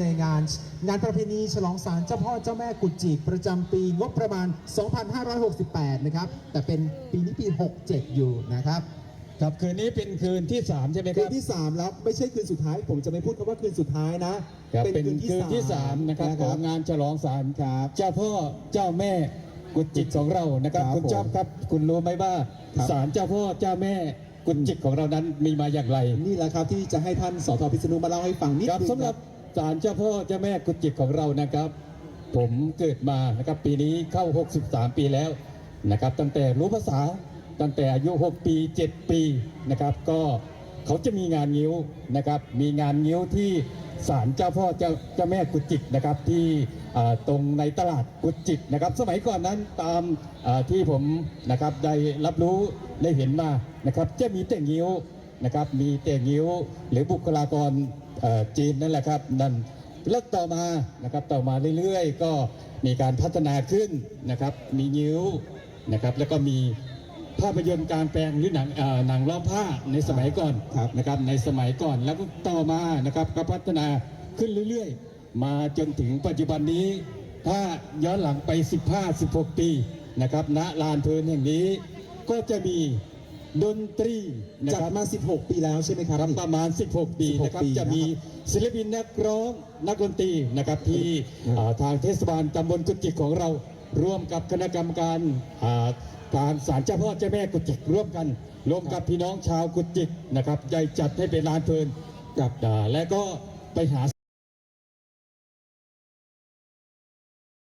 ในงาน งานประเพณีฉลองศาลเจ้าพ่อเจ้าแม่กุดจิก ประจำปีงบประมาณ 2568 นะครับ แต่เป็นปีนี้ปี 67 อยู่นะครับ ครับคืนนี้เป็นคืนที่ 3 ใช่ไหมคคืรันบที่ 3 แล้วไม่ใช่คืนสุดท้าย ผมจะไม่พูดคำว่าคืนสุดท้ายนะ ครับเป็นคืนที่3นะครับของงานฉลองศาลครับเจ้าพ่อเจ้าแม่กุจิกของเรานะครับครับคุณจอมผมครับ คุณรู้ไหมว่าครับศาลเจ้าพ่อเจ้าแม่กุจิกของเรานั้นมีมาอย่างไร นี่แหละครับที่จะให้ท่านสทพิษณุมาเล่าให้ฟังนิดครับนึง สำหรับ ศาลเจ้าพ่อเจ้าแม่กุจิกของเรานะครับ ผมเกิดมานะครับปีนี้เข้า 63 ปีแล้วนะครับ ตั้งแต่รู้ภาษาตั้งแต่อายุ 6 ปี 7 ปีนะครับ ก็เขาจะมีงานงิ้วนะครับ มีงานงิ้วที่ศาลเจ้าพ่อเจ้าเจ้าแม่กุจิกนะครับที่ตรงในตลาดกุจิกนะครับ สมัยก่อนนั้นตามที่ผมนะครับได้รับรู้ได้เห็นมานะครับ จะมีแต่งิ้ว นะครับ มีแต่งิ้วหรือบุคลากรเอ่อจีนนั่นแหละครับนั่นแล้วต่อมานะครับต่อมาเรื่อยๆ ก็มีการพัฒนาขึ้นนะครับ มีนิ้วนะครับ แล้วก็มีภาพยนตร์กลารแปลงหรือหนังเอ่อหนังล้อมผ้าในสมัยก่อนครับนะครับในสมัยก่อนแล้วก็ต่อมานะครับก็พัฒนาขึ้นเรื่อยๆ มาจนถึงปัจจุบันนี้ ถ้าย้อนหลังไป 15-16 ปีนะครับณลานเพลินแห่งนี้ก็จะมี ดนตรีนะจัดครับมา 16 ปีแล้วใช่ไหมครับ ครับประมาณ 16 ปี16นะครับ ปีจะมีศิลปินนักร้องนักดนตรีนะครับที่อืมอ่าทางเทศบาลตำบลกุจิกของเราร่วมกับคณะกรรมการอ่าทางศาลเจ้าพ่อเจ้าแม่กุจิกร่วมกันร่วมกับพี่น้องชาวกุจิกนะครับได้จัดให้เป็นลานเพลินกับอ่าและก็ไปหา